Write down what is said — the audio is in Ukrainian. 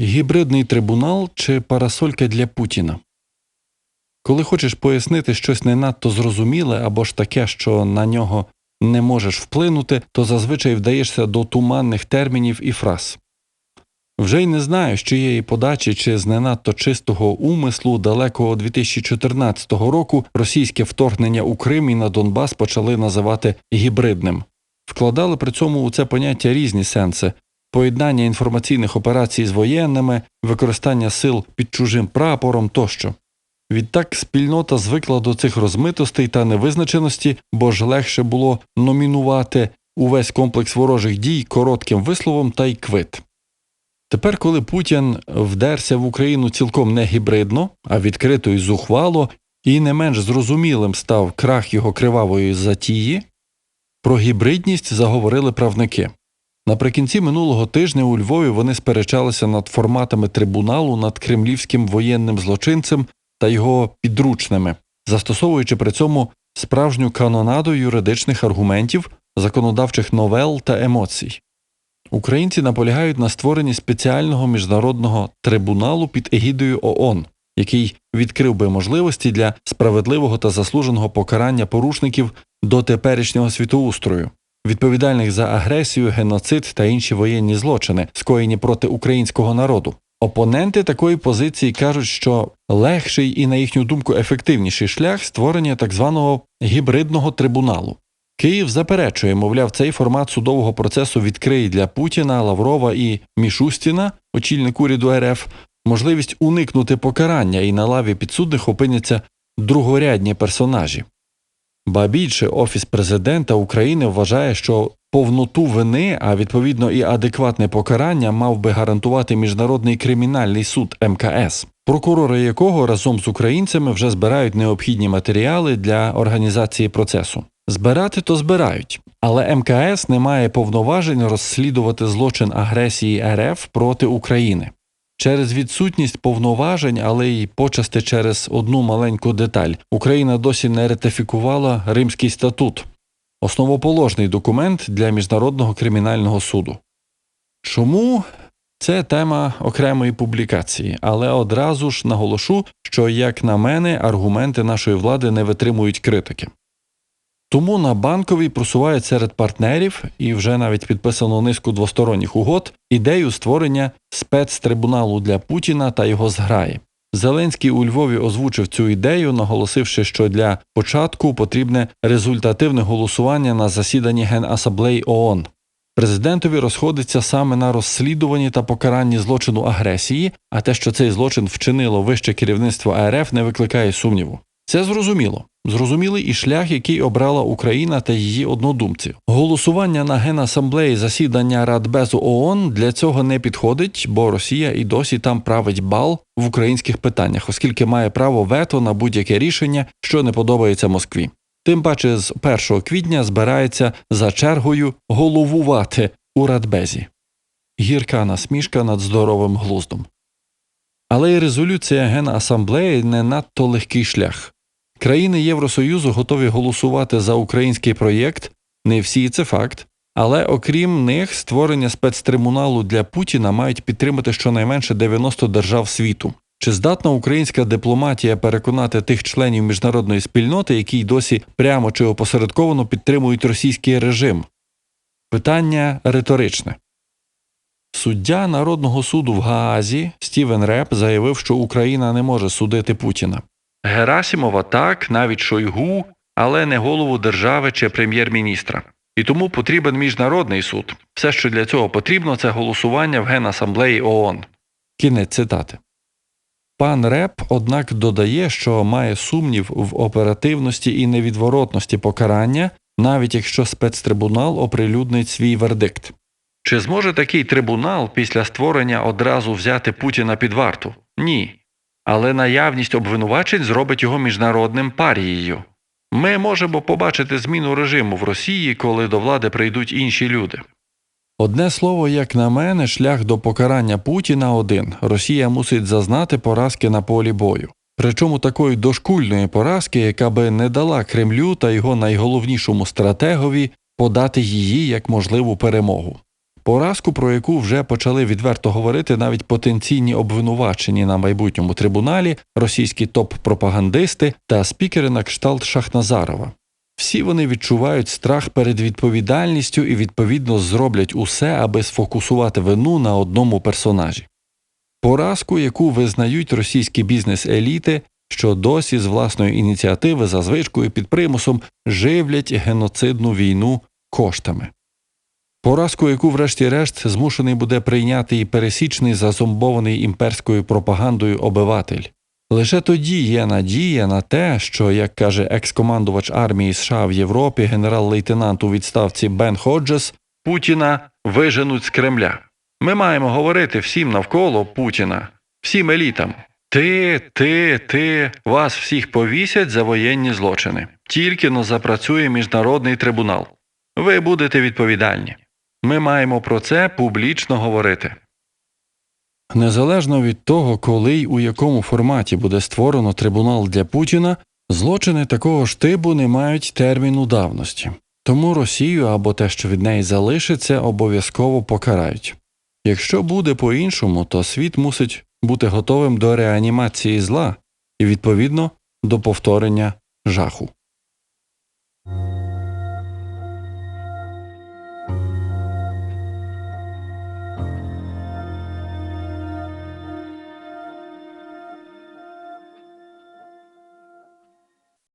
Гібридний трибунал чи парасолька для Путіна. Коли хочеш пояснити щось не надто зрозуміле або ж таке, що на нього не можеш вплинути, то зазвичай вдаєшся до туманних термінів і фраз. Вже й не знаю, з чиєї подачі чи з не надто чистого умислу далекого 2014 року російське вторгнення у Крим і на Донбас почали називати гібридним. Вкладали при цьому у це поняття різні сенси поєднання інформаційних операцій з воєнними, використання сил під чужим прапором тощо. Відтак спільнота звикла до цих розмитостей та невизначеності, бо ж легше було номінувати увесь комплекс ворожих дій коротким висловом та й квит. Тепер, коли Путін вдерся в Україну цілком не гібридно, а відкрито і зухвало, і не менш зрозумілим став крах його кривавої затії, про гібридність заговорили правники. Наприкінці минулого тижня у Львові вони сперечалися над форматами трибуналу над кремлівським воєнним злочинцем та його підручними, застосовуючи при цьому справжню канонаду юридичних аргументів, законодавчих новел та емоцій. Українці наполягають на створенні спеціального міжнародного трибуналу під егідою ООН, який відкрив би можливості для справедливого та заслуженого покарання порушників до теперішнього світоустрою, відповідальних за агресію, геноцид та інші воєнні злочини, скоєні проти українського народу. Опоненти такої позиції кажуть, що легший і, на їхню думку, ефективніший шлях створення так званого гібридного трибуналу. Київ заперечує, мовляв, цей формат судового процесу відкриє для Путіна, Лаврова і Мішустіна, очільник уряду РФ, можливість уникнути покарання і на лаві підсудних опиняться другорядні персонажі. Ба більше Офіс президента України вважає, що повноту вини, а відповідно і адекватне покарання мав би гарантувати Міжнародний кримінальний суд МКС, прокурори якого разом з українцями вже збирають необхідні матеріали для організації процесу. Збирати то збирають, але МКС не має повноважень розслідувати злочин агресії РФ проти України. Через відсутність повноважень, але й почасти через одну маленьку деталь, Україна досі не ратифікувала Римський статут, основоположний документ для Міжнародного кримінального суду. Чому це тема окремої публікації, але одразу ж наголошу, що, як на мене, аргументи нашої влади не витримують критики. Тому на банковій просувають серед партнерів і вже навіть підписано низку двосторонніх угод ідею створення спецтрибуналу для Путіна та його зграї. Зеленський у Львові озвучив цю ідею, наголосивши, що для початку потрібне результативне голосування на засіданні Генасамблеї ООН. Президентові розходиться саме на розслідуванні та покаранні злочину агресії, а те, що цей злочин вчинило вище керівництво РФ, не викликає сумніву. Це зрозуміло. Зрозумілий і шлях, який обрала Україна та її однодумці. Голосування на Генасамблеї засідання Радбезу ООН для цього не підходить, бо Росія і досі там править бал в українських питаннях, оскільки має право вето на будь-яке рішення, що не подобається Москві. Тим паче з 1 квітня збирається за чергою головувати у Радбезі. Гірка насмішка над здоровим глуздом. Але й резолюція Генасамблеї не надто легкий шлях. Країни Євросоюзу готові голосувати за український проєкт, не всі це факт, але окрім них створення спецтрибуналу для Путіна мають підтримати щонайменше 90 держав світу. Чи здатна українська дипломатія переконати тих членів міжнародної спільноти, які й досі прямо чи опосередковано підтримують російський режим? Питання риторичне. Суддя Народного суду в Гаазі Стівен Реп заявив, що Україна не може судити Путіна. Герасімова так, навіть Шойгу, але не голову держави чи прем'єр-міністра. І тому потрібен міжнародний суд. Все, що для цього потрібно, це голосування в Генасамблеї ООН. Кінець цитати. Пан Реп, однак, додає, що має сумнів в оперативності і невідворотності покарання, навіть якщо спецтрибунал оприлюднить свій вердикт. Чи зможе такий трибунал після створення одразу взяти Путіна під варту? Ні. Але наявність обвинувачень зробить його міжнародним парією. Ми можемо побачити зміну режиму в Росії, коли до влади прийдуть інші люди. Одне слово, як на мене, шлях до покарання Путіна один Росія мусить зазнати поразки на полі бою. Причому такої дошкульної поразки, яка би не дала Кремлю та його найголовнішому стратегові подати її як можливу перемогу. Поразку, про яку вже почали відверто говорити навіть потенційні обвинувачені на майбутньому трибуналі, російські топ-пропагандисти та спікери на кшталт Шахназарова. Всі вони відчувають страх перед відповідальністю і відповідно зроблять усе, аби сфокусувати вину на одному персонажі. Поразку, яку визнають російські бізнес-еліти, що досі з власної ініціативи за звичкою під примусом живлять геноцидну війну коштами. Поразку, яку, врешті-решт, змушений буде прийняти і пересічний зазомбований імперською пропагандою обиватель. Лише тоді є надія на те, що, як каже екс-командувач армії США в Європі, генерал-лейтенант у відставці Бен Ходжес, Путіна виженуть з Кремля. Ми маємо говорити всім навколо Путіна, всім елітам. Ти, ти, ти, вас всіх повісять за воєнні злочини. Тільки но запрацює міжнародний трибунал. Ви будете відповідальні. Ми маємо про це публічно говорити. Незалежно від того, коли й у якому форматі буде створено трибунал для Путіна, злочини такого ж типу не мають терміну давності. Тому Росію або те, що від неї залишиться, обов'язково покарають. Якщо буде по-іншому, то світ мусить бути готовим до реанімації зла і, відповідно, до повторення жаху.